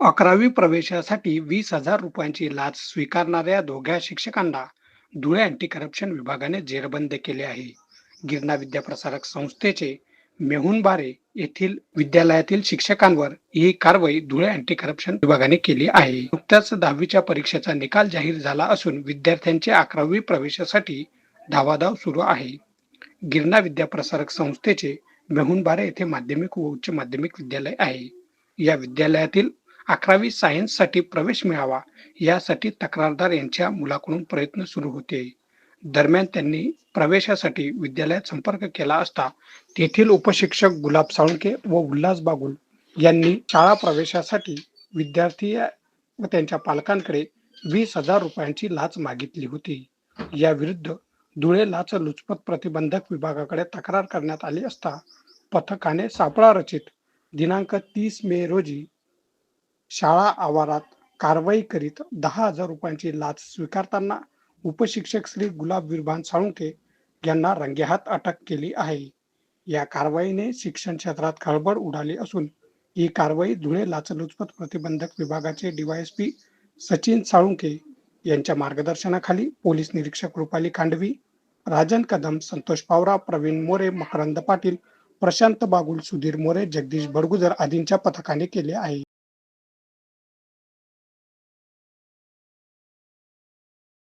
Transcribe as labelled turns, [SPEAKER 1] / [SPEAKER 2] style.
[SPEAKER 1] अकरावी प्रवेशासाठी वीस हजार रुपयांची लाच स्वीकारणाऱ्या दोघ्या शिक्षकांना धुळे अँटी करप्शन विभागाने जेरबंद केले आहे. गिरणा विद्याप्रसारक संस्थेचे मेहून बारे येथील विद्यालयातील शिक्षकांवर ही कारवाई धुळे अँटी करप्शन विभागाने केली आहे. नुकत्याच दहावीच्या परीक्षेचा निकाल जाहीर झाला असून विद्यार्थ्यांचे अकरावी प्रवेशासाठी धावाधाव सुरू आहे. गिरणा विद्याप्रसारक संस्थेचे मेहून बारे येथे माध्यमिक व उच्च माध्यमिक विद्यालय आहे. या विद्यालयातील अकरावी सायन्ससाठी प्रवेश मिळावा यासाठी तक्रारदार यांच्या मुलाकडून प्रयत्न सुरू होते. दरम्यान त्यांनी प्रवेशासाठी विद्यालयात संपर्क केला असता तेथील उपशिक्षक गुलाब साळुंके व उल्हास बागुल यांनी शाळा प्रवेशासाठी विद्यार्थी व त्यांच्या पालकांकडे वीस हजार रुपयांची लाच मागितली होती. या विरुद्ध धुळे लाच लुचपत प्रतिबंधक विभागाकडे तक्रार करण्यात आली असता पथकाने सापळा रचित दिनांक तीस मे रोजी शाळा आवारात कारवाई करीत दहा हजार रुपयांची लाच स्वीकारताना उपशिक्षक श्री गुलाब विरभान साळुंके यांना रंगेहात अटक केली आहे. या कारवाईने शिक्षण क्षेत्रात खळबळ उडाली असून ही कारवाई धुळे लाचलुचपत प्रतिबंधक विभागाचे डीवायएसपी सचिन साळुंके यांच्या मार्गदर्शनाखाली पोलीस निरीक्षक रुपाली खांडवी राजन कदम संतोष पावरा प्रवीण मोरे मकरंद पाटील प्रशांत बागुल सुधीर मोरे जगदीश बडगुजर आदींच्या पथकाने केले आहे.